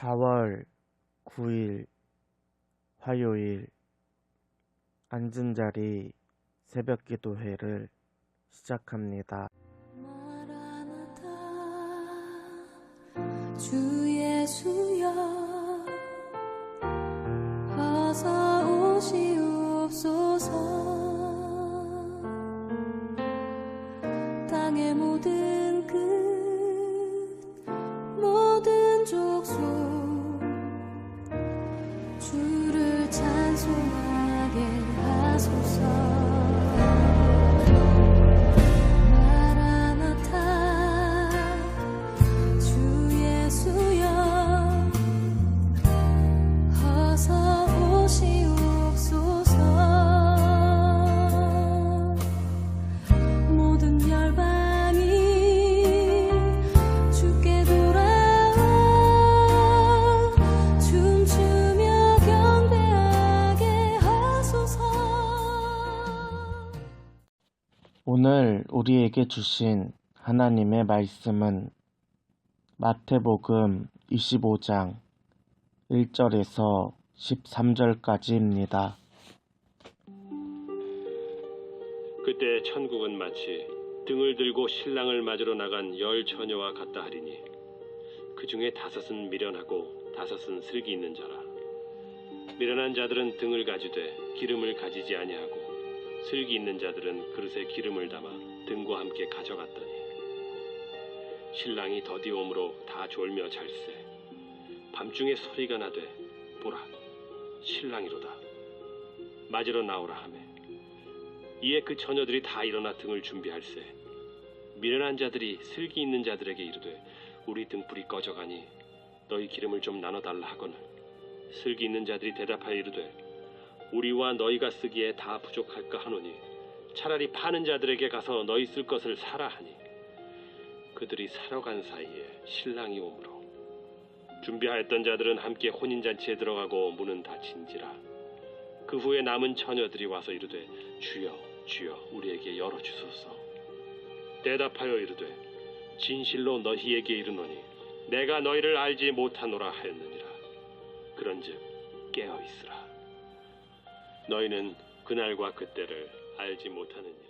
4월 9일 화요일 앉은 자리 새벽 기도회를 시작합니다. 주 예수 하 우리에게 주신 하나님의 말씀은 마태복음 25장 1절에서 13절까지입니다. 그때 천국은 마치 등을 들고 신랑을 맞으러 나간 열 처녀와 같다 하리니 그 중에 다섯은 미련하고 다섯은 슬기 있는 자라 미련한 자들은 등을 가지되 기름을 가지지 아니하고 슬기 있는 자들은 그릇에 기름을 담아 등과 함께 가져갔더니 신랑이 더디옴으로 다 졸며 잘세 밤중에 소리가 나되 보라 신랑이로다. 맞으러 나오라 하매 이에 그 처녀들이 다 일어나 등을 준비할세 미련한 자들이 슬기 있는 자들에게 이르되 우리 등불이 꺼져가니 너희 기름을 좀 나눠달라 하거늘. 슬기 있는 자들이 대답하여 이르되 우리와 너희가 쓰기에 다 부족할까 하노니 차라리 파는 자들에게 가서 너희 쓸 것을 사라 하니 그들이 사러 간 사이에 신랑이 오므로 준비하였던 자들은 함께 혼인잔치에 들어가고 문은 닫힌지라 그 후에 남은 처녀들이 와서 이르되 주여 주여 우리에게 열어주소서. 대답하여 이르되 진실로 너희에게 이르노니 내가 너희를 알지 못하노라 하였느니라. 그런즉 깨어 있으라. 너희는 그날과 그때를 알지 못하느니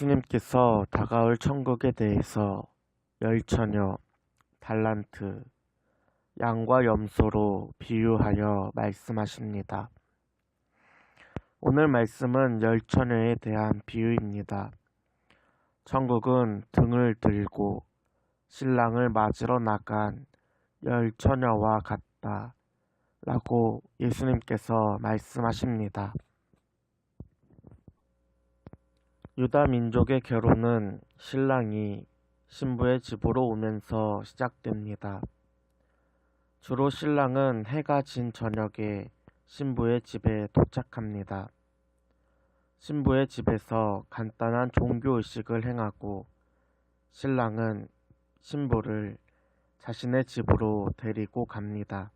예수님께서 다가올 천국에 대해서 열처녀, 달란트, 양과 염소로 비유하여 말씀하십니다. 오늘 말씀은 열처녀에 대한 비유입니다. 천국은 등을 들고 신랑을 맞으러 나간 열처녀와 같다. 라고 예수님께서 말씀하십니다. 유다 민족의 결혼은 신랑이 신부의 집으로 오면서 시작됩니다. 주로 신랑은 해가 진 저녁에 신부의 집에 도착합니다. 신부의 집에서 간단한 종교 의식을 행하고 신랑은 신부를 자신의 집으로 데리고 갑니다.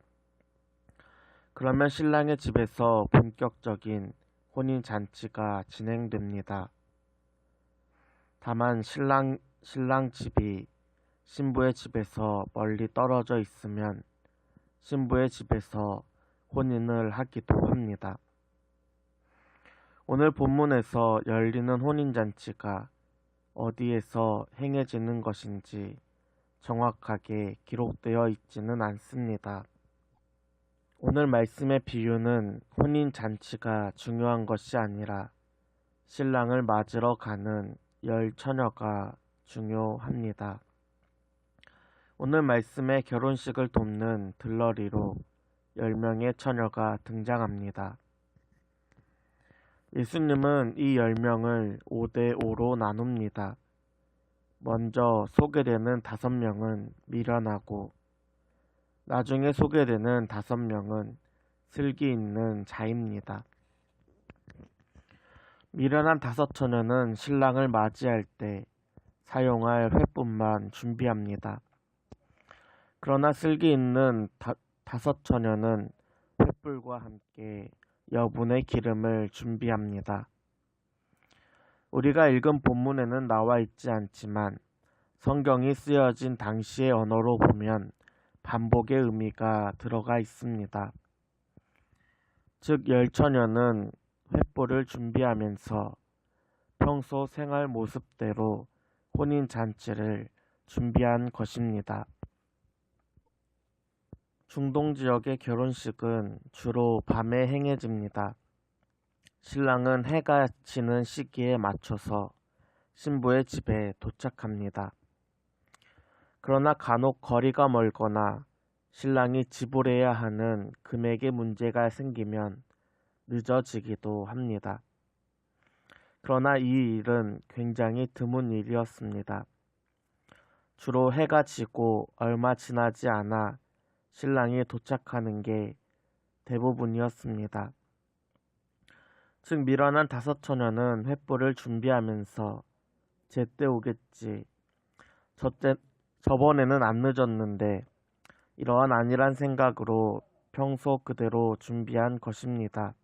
그러면 신랑의 집에서 본격적인 혼인 잔치가 진행됩니다. 다만 신랑 신랑 집이 신부의 집에서 멀리 떨어져 있으면 신부의 집에서 혼인을 하기도 합니다. 오늘 본문에서 열리는 혼인잔치가 어디에서 행해지는 것인지 정확하게 기록되어 있지는 않습니다. 오늘 말씀의 비유는 혼인 잔치가 중요한 것이 아니라 신랑을 맞으러 가는 열 처녀가 중요합니다. 오늘 말씀의 결혼식을 돕는 들러리로 10명의 처녀가 등장합니다. 예수님은 이 10명을 5대5로 나눕니다. 먼저 소개되는 5명은 미련하고 나중에 소개되는 5명은 슬기 있는 자입니다. 미련한 다섯 처녀는 신랑을 맞이할 때 사용할 횃불만 준비합니다. 그러나 슬기 있는 다, 다섯 처녀는 횃불과 함께 여분의 기름을 준비합니다. 우리가 읽은 본문에는 나와 있지 않지만 성경이 쓰여진 당시의 언어로 보면 반복의 의미가 들어가 있습니다. 즉, 열처녀는 횃불을 준비하면서 평소 생활 모습대로 혼인 잔치를 준비한 것입니다. 중동 지역의 결혼식은 주로 밤에 행해집니다. 신랑은 해가 지는 시기에 맞춰서 신부의 집에 도착합니다. 그러나 간혹 거리가 멀거나 신랑이 지불해야 하는 금액의 문제가 생기면 늦어지기도 합니다. 그러나 이 일은 굉장히 드문 일이었습니다. 주로 해가 지고 얼마 지나지 않아 신랑이 도착하는 게 대부분이었습니다. 즉 미련한 다섯 처녀는 횃불을 준비하면서 제때 오겠지. 저때 저번에는 안 늦었는데 이러한 안일한 생각으로 평소 그대로 준비한 것입니다.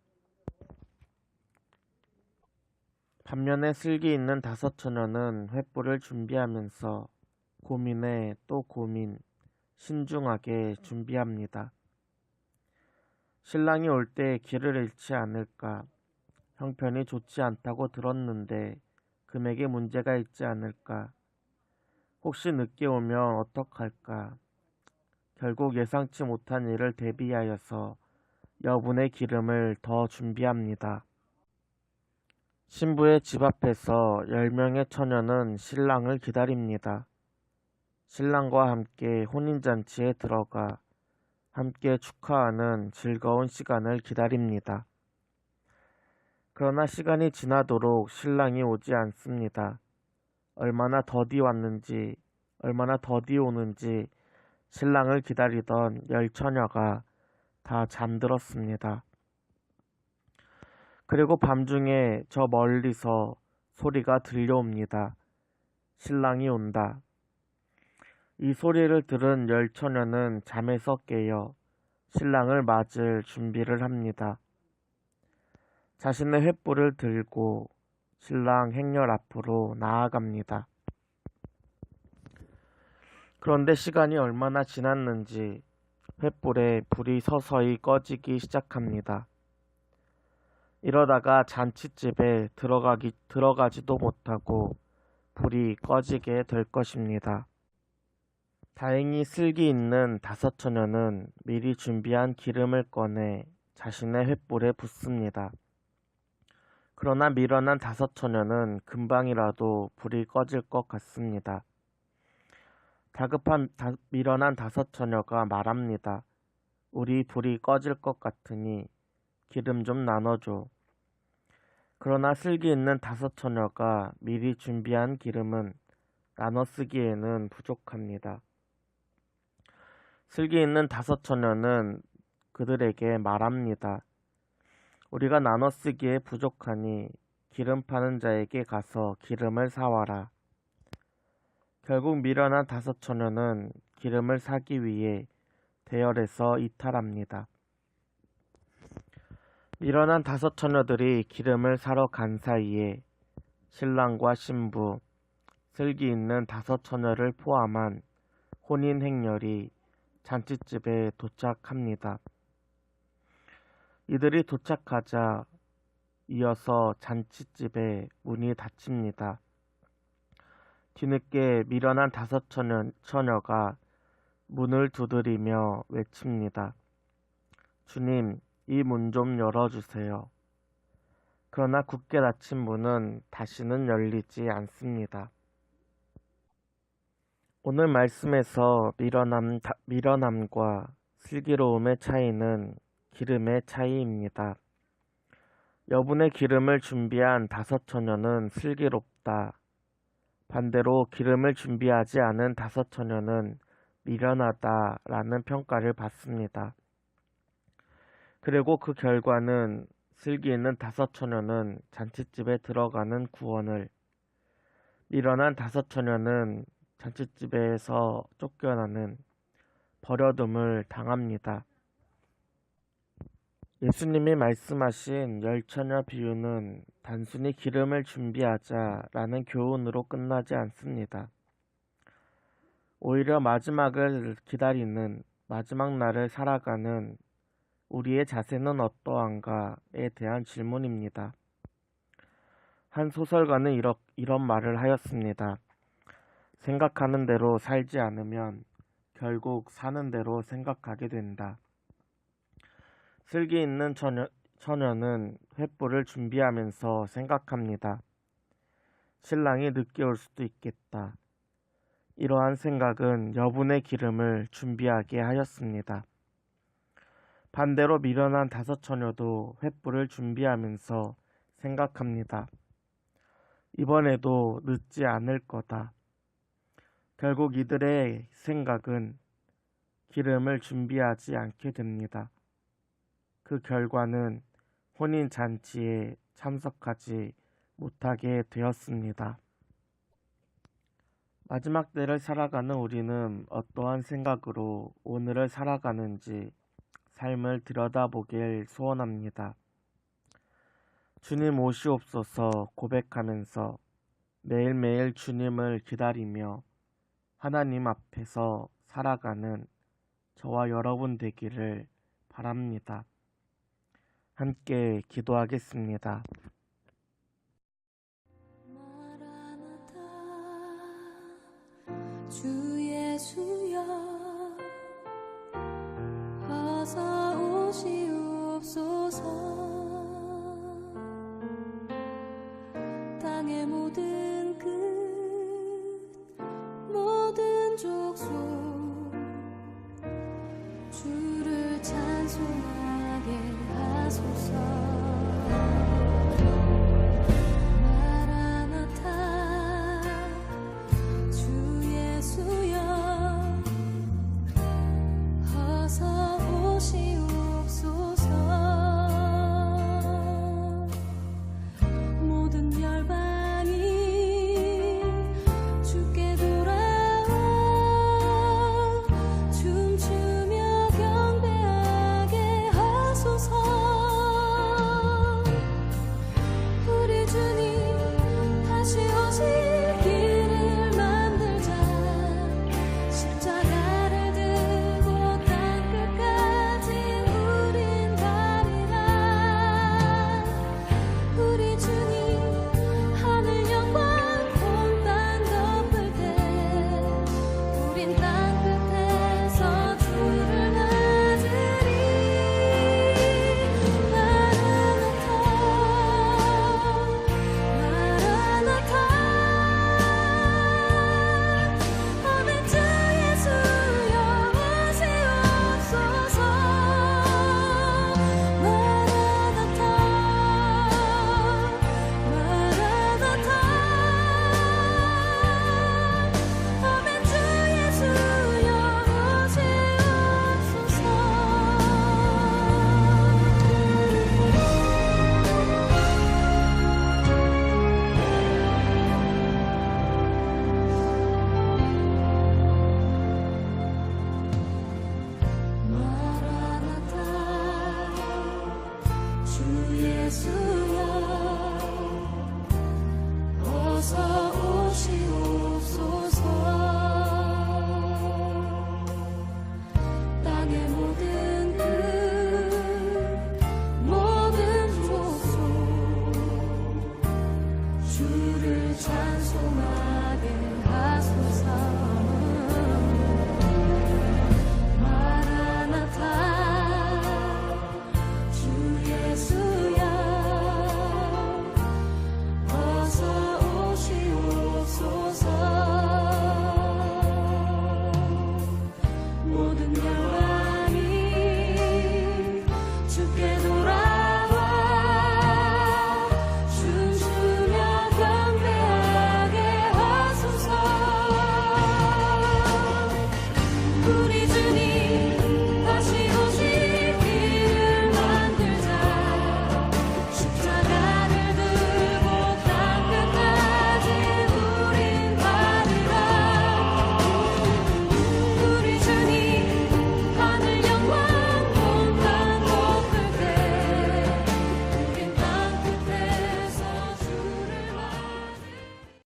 반면에 슬기 있는 다섯 처녀는 횃불을 준비하면서 고민에 또 고민, 신중하게 준비합니다. 신랑이 올 때 길을 잃지 않을까, 형편이 좋지 않다고 들었는데 금액에 문제가 있지 않을까, 혹시 늦게 오면 어떡할까, 결국 예상치 못한 일을 대비하여서 여분의 기름을 더 준비합니다. 신부의 집 앞에서 10명의 처녀는 신랑을 기다립니다. 신랑과 함께 혼인잔치에 들어가 함께 축하하는 즐거운 시간을 기다립니다. 그러나 시간이 지나도록 신랑이 오지 않습니다. 얼마나 더디 왔는지, 얼마나 더디 오는지 신랑을 기다리던 열 처녀가 다 잠들었습니다. 그리고 밤중에 저 멀리서 소리가 들려옵니다. 신랑이 온다. 이 소리를 들은 열 처녀는 잠에서 깨어 신랑을 맞을 준비를 합니다. 자신의 횃불을 들고 신랑 행렬 앞으로 나아갑니다. 그런데 시간이 얼마나 지났는지 횃불에 불이 서서히 꺼지기 시작합니다. 이러다가 잔치집에 들어가기, 들어가지도 못하고 불이 꺼지게 될 것입니다. 다행히 슬기 있는 다섯 처녀는 미리 준비한 기름을 꺼내 자신의 횃불에 붓습니다. 그러나 미련한 다섯 처녀는 금방이라도 불이 꺼질 것 같습니다. 다급한 다, 미련한 다섯 처녀가 말합니다. 우리 불이 꺼질 것 같으니 기름 좀 나눠줘. 그러나 슬기 있는 다섯 처녀가 미리 준비한 기름은 나눠 쓰기에는 부족합니다. 슬기 있는 다섯 처녀는 그들에게 말합니다. 우리가 나눠 쓰기에 부족하니 기름 파는 자에게 가서 기름을 사와라. 결국 미련한 다섯 처녀는 기름을 사기 위해 대열에서 이탈합니다. 미련한 다섯 처녀들이 기름을 사러 간 사이에 신랑과 신부, 슬기 있는 다섯 처녀를 포함한 혼인 행렬이 잔치집에 도착합니다. 이들이 도착하자 이어서 잔치집의 문이 닫힙니다. 뒤늦게 미련한 다섯 처녀, 처녀가 문을 두드리며 외칩니다. 주님, 이 문 좀 열어주세요. 그러나 굳게 닫힌 문은 다시는 열리지 않습니다. 오늘 말씀에서 미련함, 다- 미련함과 슬기로움의 차이는 기름의 차이입니다. 여분의 기름을 준비한 다섯 처녀는 슬기롭다. 반대로 기름을 준비하지 않은 다섯 처녀는 미련하다라는 평가를 받습니다. 그리고 그 결과는 슬기 있는 다섯 처녀는 잔치집에 들어가는 구원을, 미련한 다섯 처녀는 잔치집에서 쫓겨나는 버려둠을 당합니다. 예수님이 말씀하신 열 처녀 비유는 단순히 기름을 준비하자라는 교훈으로 끝나지 않습니다. 오히려 마지막을 기다리는 마지막 날을 살아가는 우리의 자세는 어떠한가에 대한 질문입니다. 한 소설가는 이러, 이런 말을 하였습니다. 생각하는 대로 살지 않으면 결국 사는 대로 생각하게 된다. 슬기 있는 처녀, 처녀는 횃불을 준비하면서 생각합니다. 신랑이 늦게 올 수도 있겠다. 이러한 생각은 여분의 기름을 준비하게 하였습니다. 반대로 미련한 다섯 처녀도 횃불을 준비하면서 생각합니다. 이번에도 늦지 않을 거다. 결국 이들의 생각은 기름을 준비하지 않게 됩니다. 그 결과는 혼인 잔치에 참석하지 못하게 되었습니다. 마지막 때를 살아가는 우리는 어떠한 생각으로 오늘을 살아가는지 삶을 들여다보길 소원합니다. 주님 오시옵소서 고백하면서 매일매일 주님을 기다리며 하나님 앞에서 살아가는 저와 여러분 되기를 바랍니다. 함께 기도하겠습니다. 주 어서 오시옵소서. 땅의 모든